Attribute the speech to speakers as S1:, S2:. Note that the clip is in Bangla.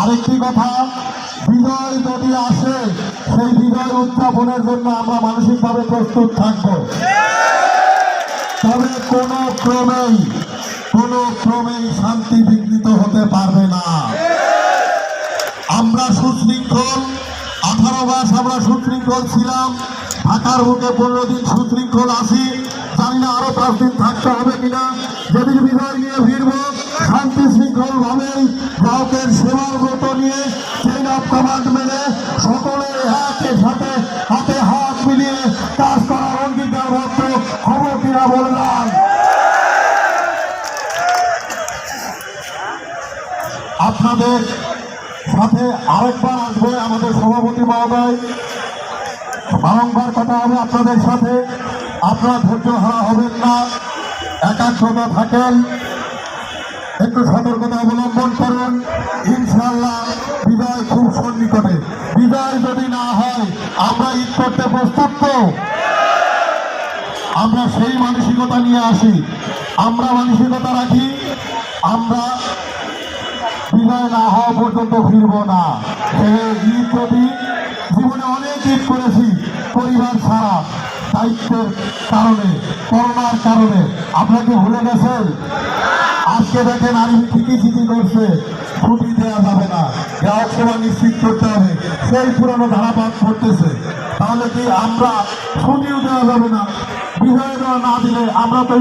S1: আরেকটি কথা, বিজয় যদি আসে, সেই বিজয় উদযাপনের জন্য আমরা মানসিকভাবে প্রস্তুত থাকব। তবে কোনো ক্রমেই কোনো ক্রমেই শান্তি বিঘ্নিত হতে পারবে না। আমরা সুশৃঙ্খল, আঠারো মাস আমরা সুশৃঙ্খল ছিলাম, ঢাকার বুকে পনেরো দিন সুশৃঙ্খল আসি জানি না আরও পাঁচ দিন থাকতে হবে কিনা। যেদিন বিজয় নিয়ে ফিরব নিয়ে চেইন অফ কমান্ড মেনে সকলে একের সাথে হাতে হাত মিলিয়ে কাজ করার অঙ্গীকার মতো খবর কিনা বললাম। আপনাদের সাথে আরেকবার আসবে আমাদের সভাপতি মহোদয়। বারংবার কথা হবে আপনাদের সাথে। আপনারা ধৈর্য হারা হবেন না। একাগ্রতা থাকেন। একটু সতর্কতা অবলম্বন করুন। বিজয় যদি না হয়, আমরা ঈদ করতে প্রস্তুত তো? আমরা সেই মানসিকতা নিয়ে আসি। আমরা মানসিকতা রাখি, আমরা বিদায় না হওয়া পর্যন্ত ফিরব না। ঈদ যদি জীবনে অনেক ঈদ করেছি, পরিবার ছাড়া, দায়িত্বের কারণে, করোনার কারণে। আপনাকে ভুলে গেছেন? আজকে দেখেন আমি ঠিকই চিঠি করছে। ছুটি দেওয়া যাবে না। গ্রাহক সেবা নিশ্চিত করতে হবে। সেই পুরানো ধারাপাত করতেছে। তাহলে কি আমরা ছুটিও দেওয়া যাবে না? বিজয় দেওয়া না দিলে আমরা তো